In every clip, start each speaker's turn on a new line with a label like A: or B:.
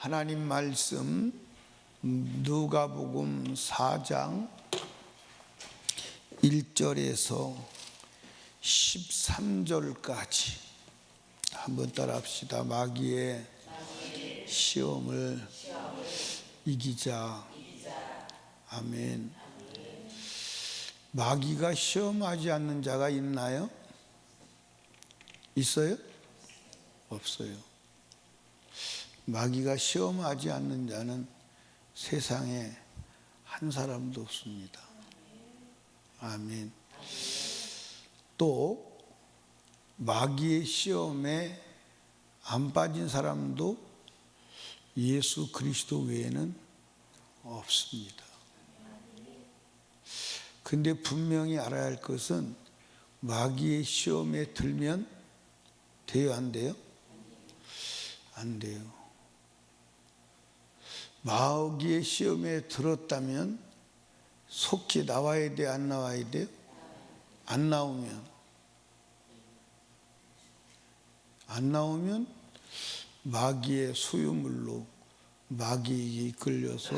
A: 하나님 말씀 누가복음 4장 1절에서 13절까지 한번 따라합시다. 마귀의 시험을 이기자. 아멘. 마귀가 시험하지 않는 자가 있나요? 있어요? 없어요. 마귀가 시험하지 않는 자는 세상에 한 사람도 없습니다. 아멘. 또 마귀의 시험에 안 빠진 사람도 예수 그리스도 외에는 없습니다. 근데 분명히 알아야 할 것은 마귀의 시험에 들면 돼요, 안 돼요? 안 돼요. 마귀의 시험에 들었다면 속히 나와야 돼, 안 나와야 돼요? 안 나오면 안 나오면 마귀의 소유물로 마귀에게 이끌려서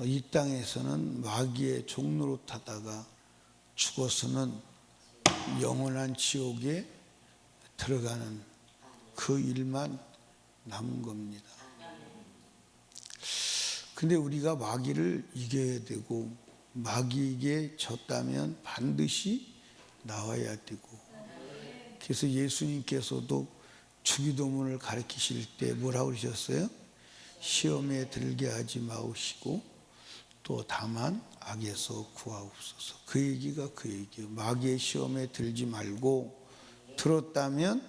A: 이 땅에서는 마귀의 종로로 타다가 죽어서는 영원한 지옥에 들어가는 그 일만 남은 겁니다. 근데 우리가 마귀를 이겨야 되고 마귀에게 졌다면 반드시 나와야 되고 그래서 예수님께서도 주기도문을 가르치실 때 뭐라고 그러셨어요? 시험에 들게 하지 마시고 또 다만 악에서 구하옵소서. 그 얘기가 그 얘기예요. 마귀의 시험에 들지 말고 들었다면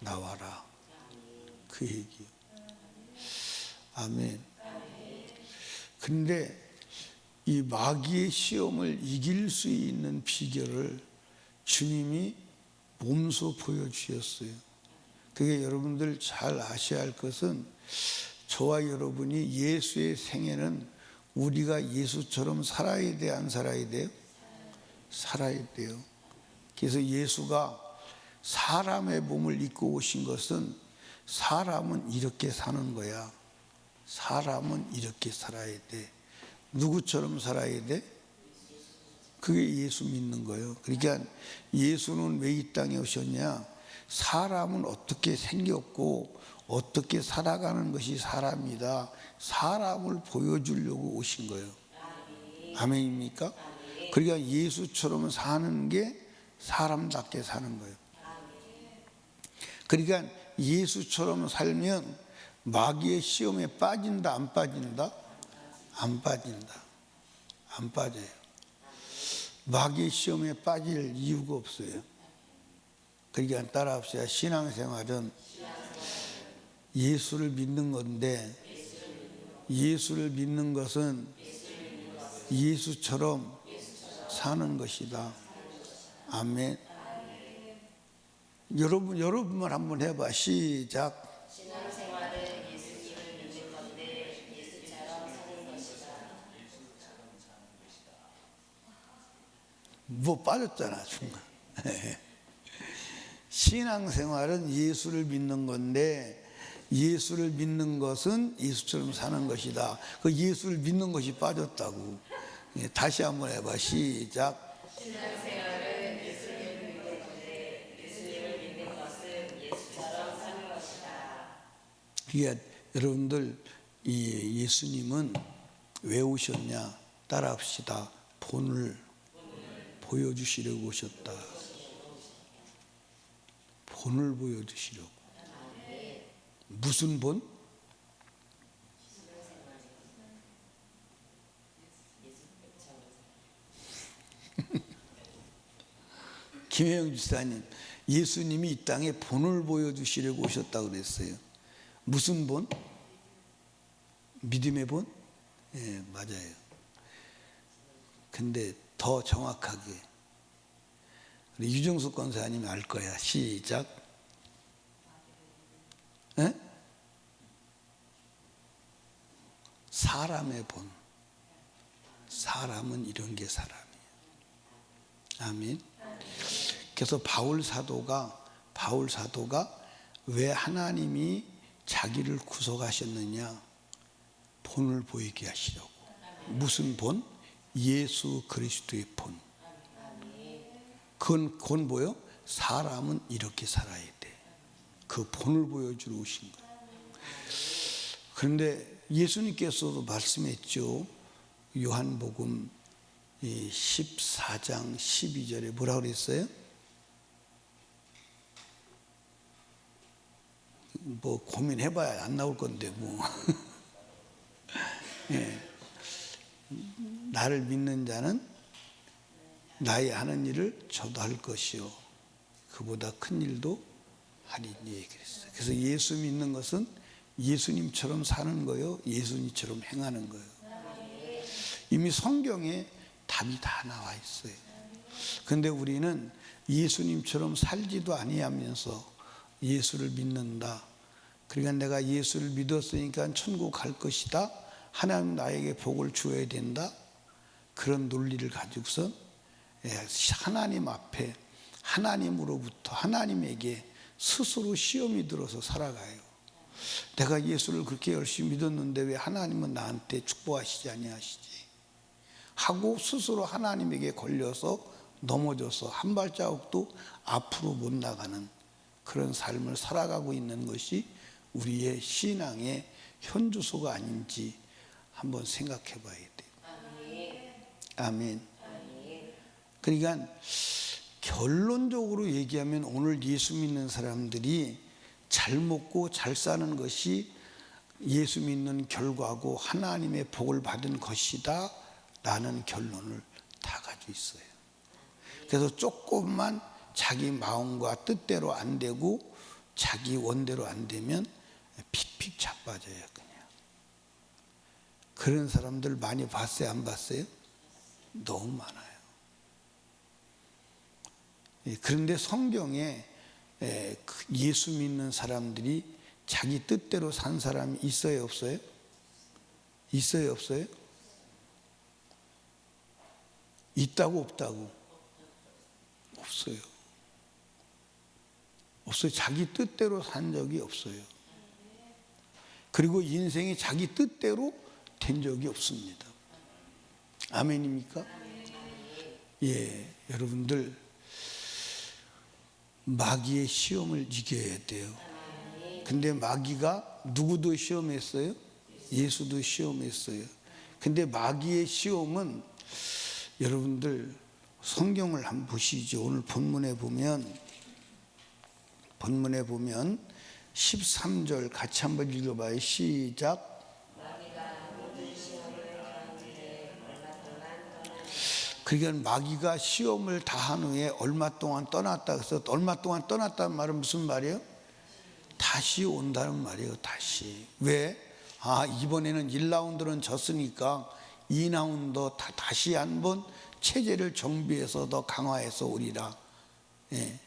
A: 나와라. 그 얘기예요. 아멘. 근데 이 마귀의 시험을 이길 수 있는 비결을 주님이 몸소 보여주셨어요. 그게 여러분들 잘 아셔야 할 것은 저와 여러분이 예수의 생애는 우리가 예수처럼 살아야 돼, 안 살아야 돼요? 살아야 돼요. 그래서 예수가 사람의 몸을 입고 오신 것은 사람은 이렇게 사는 거야. 사람은 이렇게 살아야 돼. 누구처럼 살아야 돼? 그게 예수 믿는 거예요. 그러니까 예수는 왜 이 땅에 오셨냐? 사람은 어떻게 생겼고 어떻게 살아가는 것이 사람이다. 사람을 보여주려고 오신 거예요. 아멘입니까? 그러니까 예수처럼 사는 게 사람답게 사는 거예요. 그러니까 예수처럼 살면 마귀의 시험에 빠진다, 안 빠진다? 안 빠진다. 안 빠져요. 마귀의 시험에 빠질 이유가 없어요. 그러니까 따라합시다. 신앙생활은 예수를 믿는 건데 예수를 믿는 것은 예수처럼 사는 것이다. 아멘. 여러분 여러분만 한번 해봐. 시작. 뭐 빠졌잖아 중간. 신앙생활은 예수를 믿는 건데 예수를 믿는 것은 예수처럼 사는 것이다. 그 예수를 믿는 것이 빠졌다고. 예, 다시 한번 해봐. 시작.
B: 신앙생활은 예수님을 믿는 건데 예수님을 믿는 것은 예수처럼 사는 것이다.
A: 그게 여러분들 이 예수님은 왜 오셨냐? 따라합시다. 본을 보여주시려고 오셨다. 본을 보여주시려고. 무슨 본? 김혜영 지사님, 예수님이 이 땅에 본을 보여주시려고 오셨다고 그랬어요. 무슨 본? 믿음의 본? 예, 맞아요. 근데 더 정확하게 우리 유정숙 권사님이 알 거야. 시작. 예? 사람의 본. 사람은 이런 게 사람이에요. 아멘. 그래서 바울 사도가 바울 사도가 왜 하나님이 자기를 구속하셨느냐? 본을 보이게 하시려고. 무슨 본? 예수 그리스도의 본. 그건, 그건 뭐요? 사람은 이렇게 살아야 돼. 그 본을 보여주러 오신 거예요. 그런데 예수님께서도 말씀했죠. 요한복음 14장 12절에 뭐라 그랬어요? 뭐 고민해봐야 안 나올 건데 뭐. 예. 나를 믿는 자는 나의 하는 일을 저도 할 것이요. 그보다 큰 일도 하리니 그랬어요. 그래서 예수 믿는 것은 예수님처럼 사는 거요. 예수님처럼 행하는 거예요. 이미 성경에 답이 다 나와 있어요. 근데 우리는 예수님처럼 살지도 아니하면서 예수를 믿는다. 그러니까 내가 예수를 믿었으니까 천국 갈 것이다. 하나님 나에게 복을 주어야 된다. 그런 논리를 가지고서 예, 하나님 앞에 하나님으로부터 하나님에게 스스로 시험이 들어서 살아가요. 내가 예수를 그렇게 열심히 믿었는데 왜 하나님은 나한테 축복하시지 아니하시지? 하고 스스로 하나님에게 걸려서 넘어져서 한 발자국도 앞으로 못 나가는 그런 삶을 살아가고 있는 것이 우리의 신앙의 현주소가 아닌지 한번 생각해 봐야 돼요. 아멘. 그러니까 결론적으로 얘기하면 오늘 예수 믿는 사람들이 잘 먹고 잘 사는 것이 예수 믿는 결과고 하나님의 복을 받은 것이다 라는 결론을 다 가지고 있어요. 그래서 조금만 자기 마음과 뜻대로 안 되고 자기 원대로 안 되면 픽픽 자빠져요 그냥. 그런 사람들 많이 봤어요 안 봤어요? 너무 많아요. 예, 그런데 성경에 예, 그 예수 믿는 사람들이 자기 뜻대로 산 사람이 있어요 없어요? 있어요 없어요? 있다고 없다고? 없어요. 없어요. 자기 뜻대로 산 적이 없어요. 그리고 인생이 자기 뜻대로 된 적이 없습니다. 아멘입니까? 예, 여러분들 마귀의 시험을 이겨야 돼요. 근데 마귀가 누구도 시험했어요? 예수도 시험했어요. 근데 마귀의 시험은 여러분들 성경을 한번 보시죠. 오늘 본문에 보면 본문에 보면 13절 같이 한번 읽어봐요. 시작. 그러니까 마귀가 시험을 다 한 후에 얼마 동안 떠났다 그래서 얼마 동안 떠났다는 말은 무슨 말이에요? 다시 온다는 말이에요. 다시 왜? 아 이번에는 1라운드는 졌으니까 2라운드 다, 다시 한 번 체제를 정비해서 더 강화해서 오리라. 예.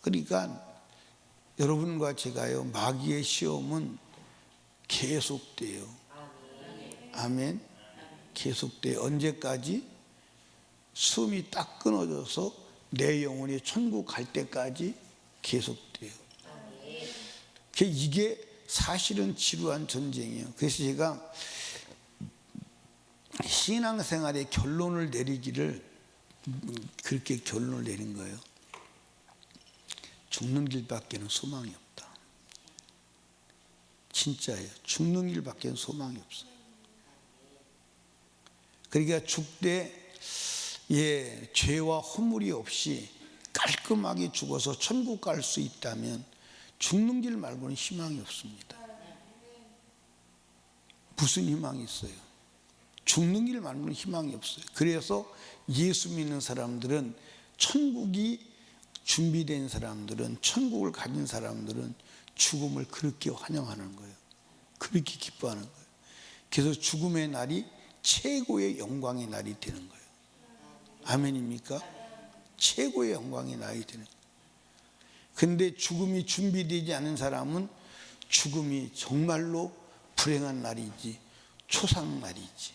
A: 그러니까 여러분과 제가요 마귀의 시험은 계속돼요. 아멘. 계속돼 언제까지 숨이 딱 끊어져서 내 영혼이 천국 갈 때까지 계속돼요. 그 이게 사실은 지루한 전쟁이에요. 그래서 제가 신앙생활의 결론을 내리기를 그렇게 결론을 내린 거예요. 죽는 길밖에는 소망이 없다. 진짜예요. 죽는 길밖에는 소망이 없어요. 그러니까 죽되 예, 죄와 허물이 없이 깔끔하게 죽어서 천국 갈 수 있다면 죽는 길 말고는 희망이 없습니다. 무슨 희망이 있어요? 죽는 길 말고는 희망이 없어요. 그래서 예수 믿는 사람들은 천국이 준비된 사람들은 천국을 가진 사람들은 죽음을 그렇게 환영하는 거예요. 그렇게 기뻐하는 거예요. 그래서 죽음의 날이 최고의 영광의 날이 되는 거예요. 아멘입니까? 최고의 영광의 날이 되는 거예요. 근데 죽음이 준비되지 않은 사람은 죽음이 정말로 불행한 날이지 초상 날이지.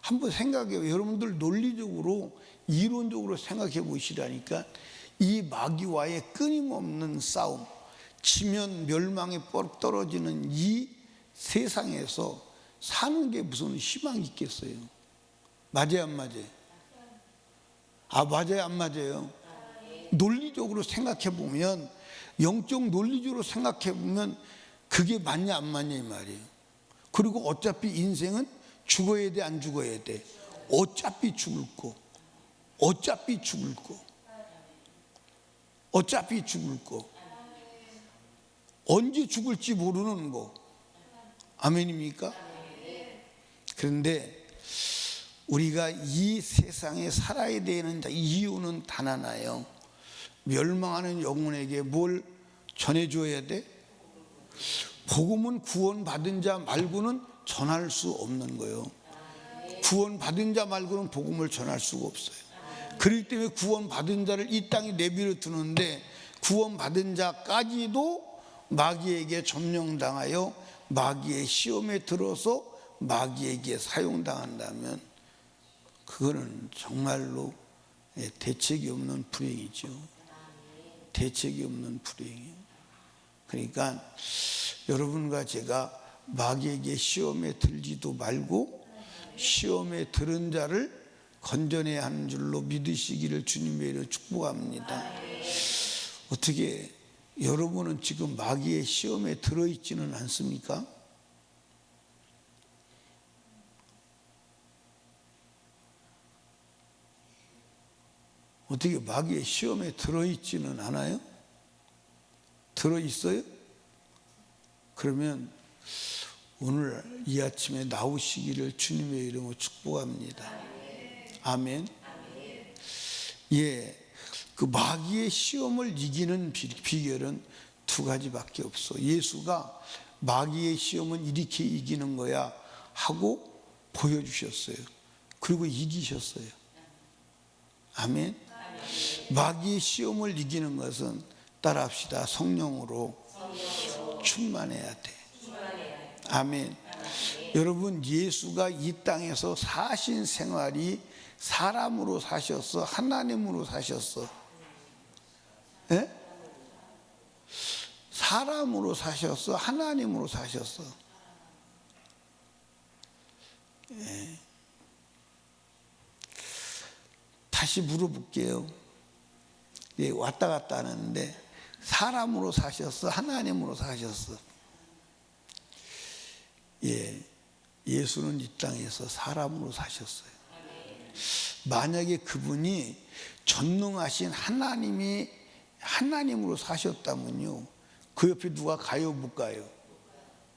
A: 한번 생각해요. 여러분들 논리적으로 이론적으로 생각해 보시라니까 이 마귀와의 끊임없는 싸움, 지면 멸망에 뻘 떨어지는 이 세상에서 사는 게 무슨 희망이 있겠어요? 맞아요, 안 맞아요? 아, 맞아요, 안 맞아요? 논리적으로 생각해 보면, 영적 논리적으로 생각해 보면, 그게 맞냐, 안 맞냐, 이 말이에요. 그리고 어차피 인생은 죽어야 돼, 안 죽어야 돼? 어차피 죽을 거. 어차피 죽을 거. 어차피 죽을 거. 언제 죽을지 모르는 거. 아멘입니까? 그런데 우리가 이 세상에 살아야 되는 이유는 단 하나예요. 멸망하는 영혼에게 뭘 전해줘야 돼? 복음은 구원받은 자 말고는 전할 수 없는 거예요. 구원받은 자 말고는 복음을 전할 수가 없어요. 그렇기 때문에 구원받은 자를 이 땅에 내비려 두는데 구원받은 자까지도 마귀에게 점령당하여 마귀의 시험에 들어서 마귀에게 사용당한다면 그거는 정말로 예, 대책이 없는 불행이죠. 대책이 없는 불행이에요. 그러니까 여러분과 제가 마귀에게 시험에 들지도 말고 시험에 들은 자를 건져내야 하는 줄로 믿으시기를 주님의 이름으로 축복합니다. 어떻게 여러분은 지금 마귀의 시험에 들어있지는 않습니까? 어떻게 마귀의 시험에 들어있지는 않아요? 들어있어요? 그러면 오늘 이 아침에 나오시기를 주님의 이름으로 축복합니다. 아멘. 예. 그 마귀의 시험을 이기는 비- 비결은 두 가지밖에 없어. 예수가 마귀의 시험은 이렇게 이기는 거야 하고 보여주셨어요. 그리고 이기셨어요. 아멘. 마귀의 시험을 이기는 것은 따라합시다. 성령으로 충만해야 돼. 아멘. 여러분 예수가 이 땅에서 사신 생활이 사람으로 사셨어, 하나님으로 사셨어. 예? 사람으로 사셨어, 하나님으로 사셨어. 예. 다시 물어볼게요. 예, 왔다 갔다 하는데 사람으로 사셨어, 하나님으로 사셨어. 예, 예수는 이 땅에서 사람으로 사셨어요. 만약에 그분이 전능하신 하나님이 하나님으로 사셨다면요, 그 옆에 누가 가요, 못 가요?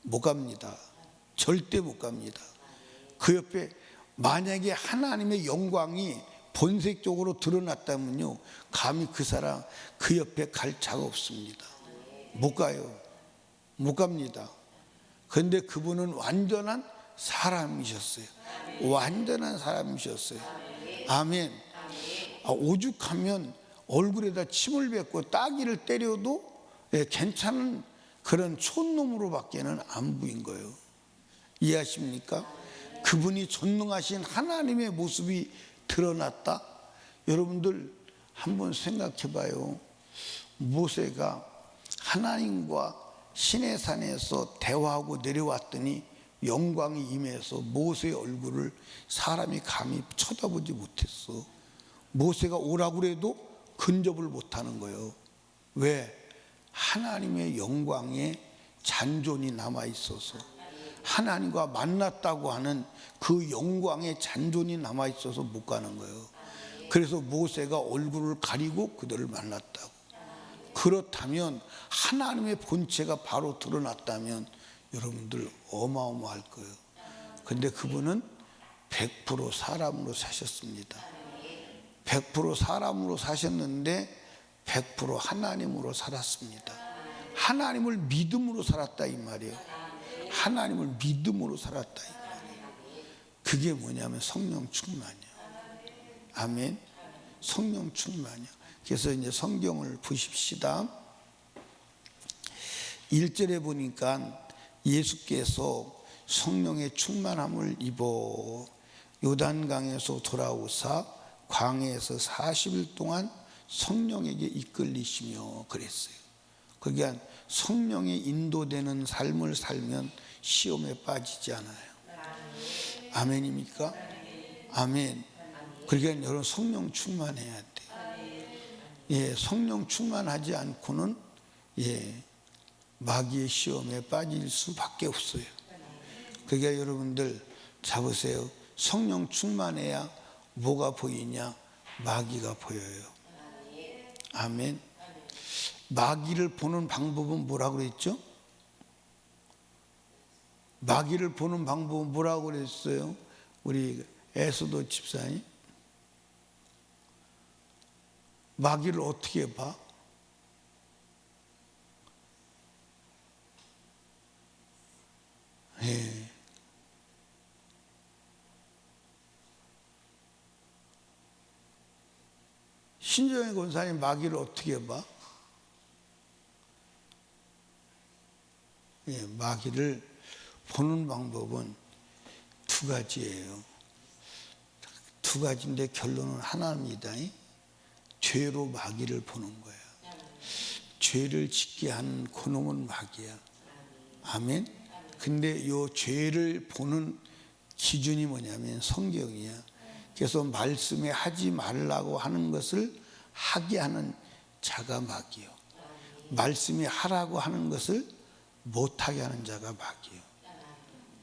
A: 못 갑니다. 절대 못 갑니다. 그 옆에 만약에 하나님의 영광이 본색적으로 드러났다면요, 감히 그 사람 그 옆에 갈 자가 없습니다. 못 가요. 못 갑니다. 그런데 그분은 완전한 사람이셨어요. 완전한 사람이셨어요. 아멘. 아, 오죽하면 얼굴에다 침을 뱉고 따기를 때려도 예, 괜찮은 그런 촌놈으로밖에는 안 보인 거예요. 이해하십니까? 그분이 전능하신 하나님의 모습이 드러났다. 여러분들 한번 생각해 봐요. 모세가 하나님과 신의 산에서 대화하고 내려왔더니 영광이 임해서 모세의 얼굴을 사람이 감히 쳐다보지 못했어. 모세가 오라고 그래도 근접을 못하는 거예요. 왜? 하나님의 영광에 잔존이 남아 있어서 하나님과 만났다고 하는 그 영광의 잔존이 남아 있어서 못 가는 거예요. 그래서 모세가 얼굴을 가리고 그들을 만났다고. 그렇다면 하나님의 본체가 바로 드러났다면 여러분들 어마어마할 거예요. 근데 그분은 100% 사람으로 사셨습니다. 100% 사람으로 사셨는데 100% 하나님으로 살았습니다. 하나님을 믿음으로 살았다 이 말이에요. 하나님을 믿음으로 살았다. 그게 뭐냐면 성령 충만이야. 아멘. 성령 충만이야. 그래서 이제 성경을 보십시다. 1절에 보니까 예수께서 성령의 충만함을 입어 요단강에서 돌아오사 광해에서 40일 동안 성령에게 이끌리시며 그랬어요. 그러니까 성령에 인도되는 삶을 살면 시험에 빠지지 않아요. 아멘입니까? 아멘. 그러니까 여러분 성령 충만해야 돼. 예, 성령 충만하지 않고는 예, 마귀의 시험에 빠질 수밖에 없어요. 그러니까 여러분들 잡으세요. 성령 충만해야 뭐가 보이냐? 마귀가 보여요. 아멘. 마귀를 보는 방법은 뭐라고 그랬죠? 마귀를 보는 방법은 뭐라고 그랬어요? 우리 에스도 집사님. 마귀를 어떻게 봐? 예. 신정의 권사님 마귀를 어떻게 봐? 마귀를 보는 방법은 두 가지예요. 두 가지인데 결론은 하나입니다. 죄로 마귀를 보는 거야. 죄를 짓게 한 그놈은 마귀야. 아멘. 근데 요 죄를 보는 기준이 뭐냐면 성경이야. 그래서 말씀에 하지 말라고 하는 것을 하게 하는 자가 마귀요. 말씀이 하라고 하는 것을 못하게 하는 자가 마귀요.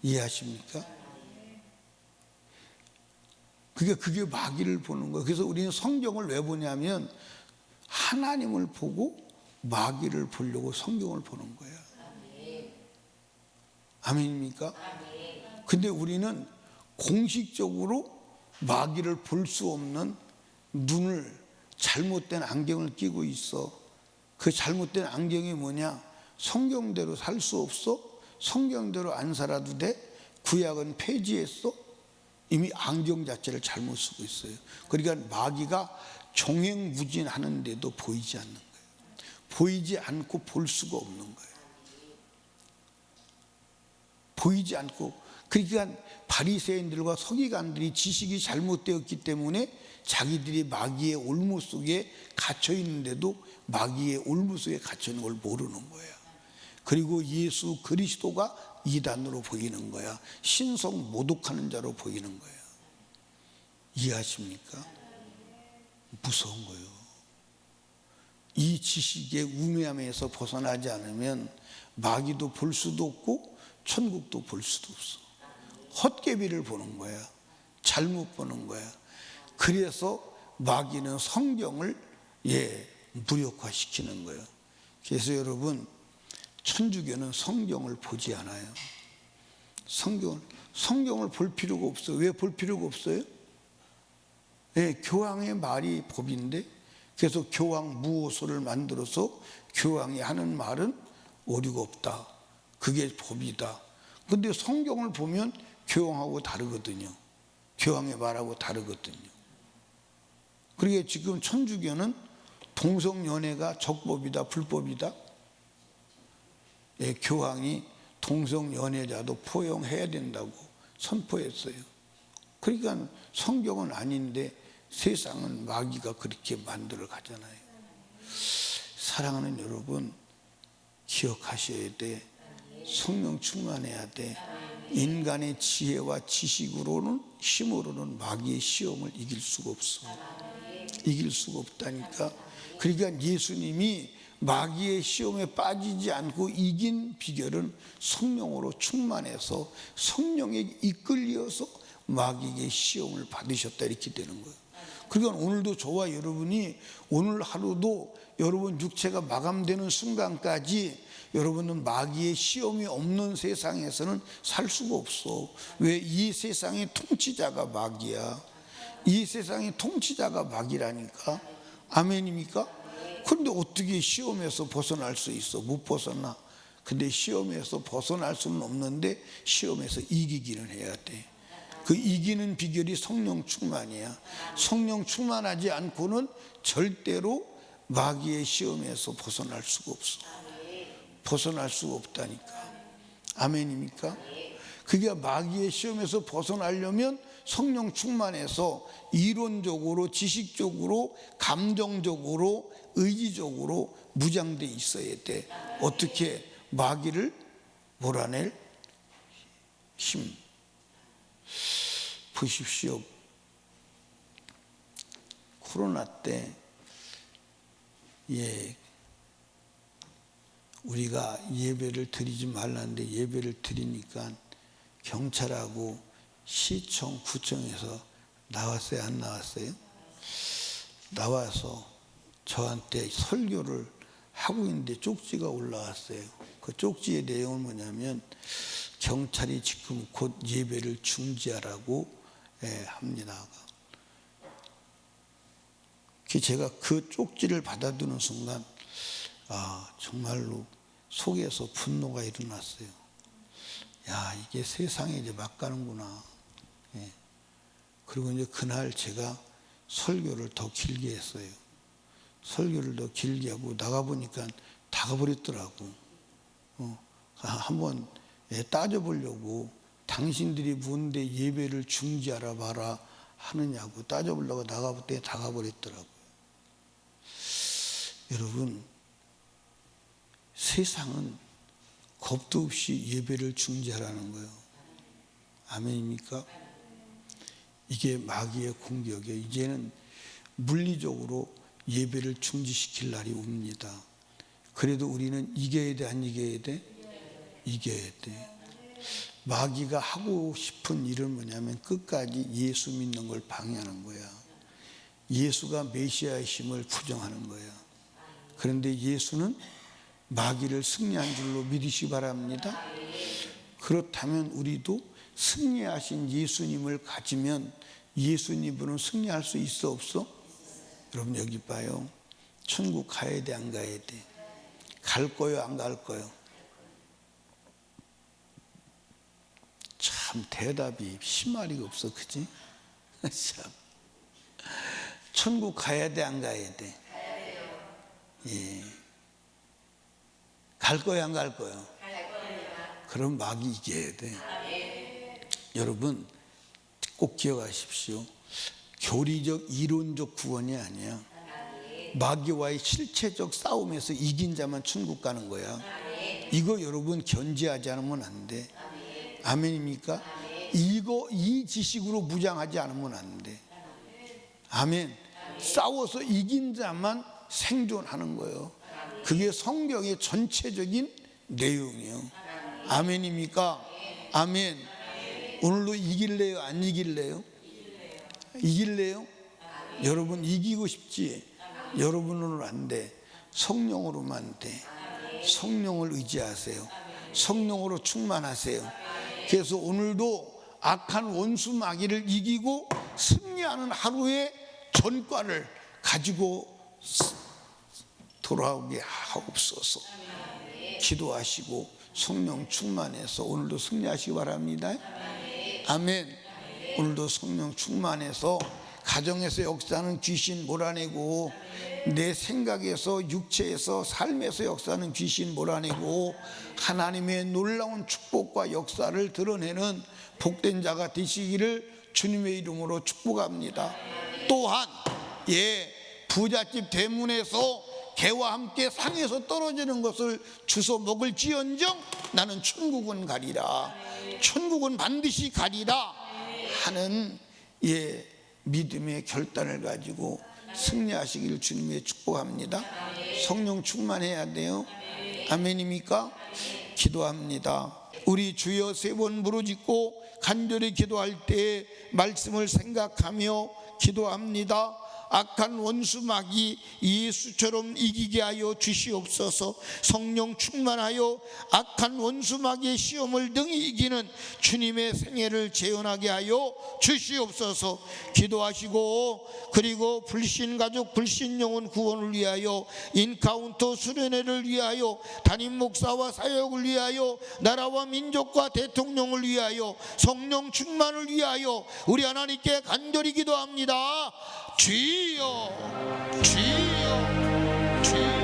A: 이해하십니까? 그게 그게 마귀를 보는 거예요. 그래서 우리는 성경을 왜 보냐면 하나님을 보고 마귀를 보려고 성경을 보는 거예요. 아멘입니까? 근데 우리는 공식적으로 마귀를 볼 수 없는 눈을 잘못된 안경을 끼고 있어. 그 잘못된 안경이 뭐냐? 성경대로 살 수 없어? 성경대로 안 살아도 돼? 구약은 폐지했어? 이미 안경 자체를 잘못 쓰고 있어요. 그러니까 마귀가 종횡무진하는데도 보이지 않는 거예요. 보이지 않고 볼 수가 없는 거예요. 보이지 않고 그러니까 바리새인들과 서기관들이 지식이 잘못되었기 때문에 자기들이 마귀의 올무 속에 갇혀 있는데도 마귀의 올무 속에 갇혀 있는 걸 모르는 거예요. 그리고 예수 그리스도가 이단으로 보이는 거야. 신성 모독하는 자로 보이는 거예요. 이해하십니까? 무서운 거예요. 이 지식의 우매함에서 벗어나지 않으면 마귀도 볼 수도 없고 천국도 볼 수도 없어. 헛개비를 보는 거야. 잘못 보는 거야. 그래서 마귀는 성경을 예 무력화시키는 거예요. 그래서 여러분 천주교는 성경을 보지 않아요. 성경을 성경을 볼 필요가 없어요. 왜 볼 필요가 없어요? 예, 교황의 말이 법인데 그래서 교황 무호소를 만들어서 교황이 하는 말은 오류가 없다. 그게 법이다. 근데 성경을 보면 교황하고 다르거든요. 교황의 말하고 다르거든요. 그러게 지금 천주교는 동성연애가 적법이다, 불법이다. 예, 교황이 동성 연애자도 포용해야 된다고 선포했어요. 그러니까 성경은 아닌데 세상은 마귀가 그렇게 만들어 가잖아요. 사랑하는 여러분, 기억하셔야 돼. 성령 충만해야 돼. 인간의 지혜와 지식으로는 힘으로는 마귀의 시험을 이길 수가 없어. 이길 수가 없다니까. 그러니까 예수님이 마귀의 시험에 빠지지 않고 이긴 비결은 성령으로 충만해서 성령에 이끌려서 마귀의 시험을 받으셨다 이렇게 되는 거예요. 그러니까 오늘도 저와 여러분이 오늘 하루도 여러분 육체가 마감되는 순간까지 여러분은 마귀의 시험이 없는 세상에서는 살 수가 없어. 왜 이 세상의 통치자가 마귀야. 이 세상의 통치자가 마귀라니까. 아멘입니까? 그런데 어떻게 시험에서 벗어날 수 있어? 못 벗어나. 근데 시험에서 벗어날 수는 없는데 시험에서 이기기는 해야 돼. 그 이기는 비결이 성령 충만이야. 성령 충만하지 않고는 절대로 마귀의 시험에서 벗어날 수가 없어. 벗어날 수가 없다니까. 아멘입니까? 그게 마귀의 시험에서 벗어나려면 성령 충만해서 이론적으로, 지식적으로, 감정적으로, 의지적으로 무장돼 있어야 돼. 어떻게 마귀를 몰아낼 힘. 보십시오. 코로나 때, 예, 우리가 예배를 드리지 말라는데 예배를 드리니까 경찰하고 시청, 구청에서 나왔어요? 안 나왔어요? 나와서 저한테 설교를 하고 있는데 쪽지가 올라왔어요. 그 쪽지의 내용은 뭐냐면 경찰이 지금 곧 예배를 중지하라고 예, 합니다. 그 제가 그 쪽지를 받아두는 순간 아 정말로 속에서 분노가 일어났어요. 야 이게 세상에 이제 막 가는구나. 예. 그리고 이제 그날 제가 설교를 더 길게 했어요. 설교를 더 길게 하고 나가 보니까 다 가버렸더라고. 어, 한번 예, 따져보려고 당신들이 뭔데 예배를 중지하라 마라 하느냐고 따져보려고 나가볼 때 다 가버렸더라고요. 여러분, 세상은 겁도 없이 예배를 중지하라는 거예요. 아멘입니까? 이게 마귀의 공격이에요. 이제는 물리적으로 예배를 중지시킬 날이 옵니다. 그래도 우리는 이겨야 돼, 안 이겨야 돼? 이겨야 돼. 마귀가 하고 싶은 일은 뭐냐면 끝까지 예수 믿는 걸 방해하는 거야. 예수가 메시아이심을 부정하는 거야. 그런데 예수는 마귀를 승리한 줄로 믿으시 바랍니다. 그렇다면 우리도 승리하신 예수님을 가지면 예수님으로 승리할 수 있어 없어? 여러분 여기 봐요. 천국 가야 돼 안 가야 돼? 갈 거요 안 갈 거요? 참 대답이 심하리가 없어 그지? 참 천국 가야 돼 안 가야 돼? 예. 갈 거야 안 갈 거요? 그럼 마귀 이겨야 돼. 여러분 꼭 기억하십시오. 교리적 이론적 구원이 아니야. 마귀와의 실체적 싸움에서 이긴 자만 천국 가는 거야. 이거 여러분 견제하지 않으면 안 돼. 아멘입니까? 이거 이 지식으로 무장하지 않으면 안 돼. 아멘. 싸워서 이긴 자만 생존하는 거예요. 그게 성경의 전체적인 내용이에요. 아멘입니까? 아멘. 오늘도 이길래요? 안 이길래요? 이길래요? 여러분 이기고 싶지? 여러분으로는 안 돼. 성령으로만 돼. 성령을 의지하세요. 성령으로 충만하세요. 그래서 오늘도 악한 원수 마귀를 이기고 승리하는 하루의 전과를 가지고 돌아오게 하옵소서. 기도하시고 성령 충만해서 오늘도 승리하시기 바랍니다. 아멘. 오늘도 성령 충만해서 가정에서 역사하는 귀신 몰아내고 내 생각에서 육체에서 삶에서 역사하는 귀신 몰아내고 하나님의 놀라운 축복과 역사를 드러내는 복된 자가 되시기를 주님의 이름으로 축복합니다. 또한 예 부잣집 대문에서 개와 함께 상에서 떨어지는 것을 주워 먹을지언정 나는 천국은 가리라 천국은 반드시 가리라 하는 예 믿음의 결단을 가지고 승리하시기를 주님의 축복합니다. 성령 충만해야 돼요. 아멘입니까? 기도합니다. 우리 주여 세 번 부르짖고 간절히 기도할 때 말씀을 생각하며 기도합니다. 악한 원수막이 예수처럼 이기게 하여 주시옵소서. 성령 충만하여 악한 원수막의 시험을 능히 이기는 주님의 생애를 재현하게 하여 주시옵소서. 기도하시고 그리고 불신 가족 불신 영혼 구원을 위하여 인카운터 수련회를 위하여 담임 목사와 사역을 위하여 나라와 민족과 대통령을 위하여 성령 충만을 위하여 우리 하나님께 간절히 기도합니다 주여 주여 주여